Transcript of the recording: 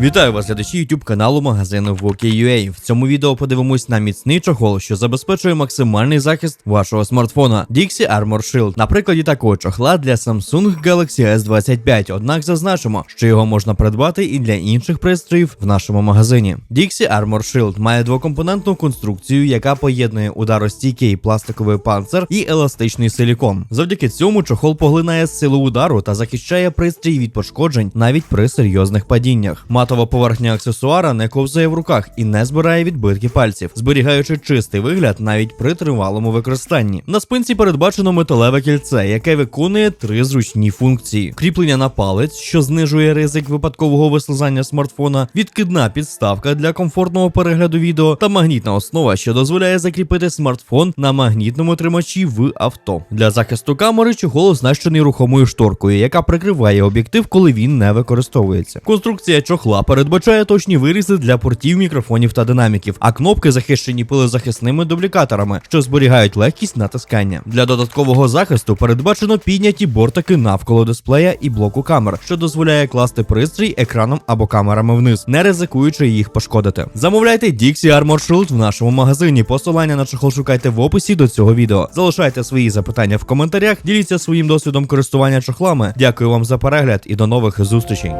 Вітаю вас, глядачі YouTube каналу магазину Voki.ua. В цьому відео подивимось на міцний чохол, що забезпечує максимальний захист вашого смартфона. Dixie Armor Shield. На прикладі такого чохла для Samsung Galaxy S25. Однак зазначимо, що його можна придбати і для інших пристроїв в нашому магазині. Dixie Armor Shield має двокомпонентну конструкцію, яка поєднує ударостійкий пластиковий панцир і еластичний силікон. Завдяки цьому чохол поглинає силу удару та захищає пристрій від пошкоджень навіть при серйозних падіннях. Матова поверхня аксесуара не ковзає в руках і не збирає відбитки пальців, зберігаючи чистий вигляд навіть при тривалому використанні. На спинці передбачено металеве кільце, яке виконує три зручні функції: кріплення на палець, що знижує ризик випадкового вислизання смартфона, відкидна підставка для комфортного перегляду відео та магнітна основа, що дозволяє закріпити смартфон на магнітному тримачі в авто. Для захисту камери чохол оснащений рухомою шторкою, яка прикриває об'єктив, коли він не використовується. Конструкція чохла передбачає точні вирізи для портів мікрофонів та динаміків, а кнопки захищені пилозахисними дублікаторами, що зберігають легкість натискання. Для додаткового захисту передбачено підняті бортики навколо дисплея і блоку камер, що дозволяє класти пристрій екраном або камерами вниз, не ризикуючи їх пошкодити. Замовляйте Dixie Armor Shield в нашому магазині. Посилання на чохол шукайте в описі до цього відео. Залишайте свої запитання в коментарях, діліться своїм досвідом користування чохлами. Дякую вам за перегляд і до нових зустрічей.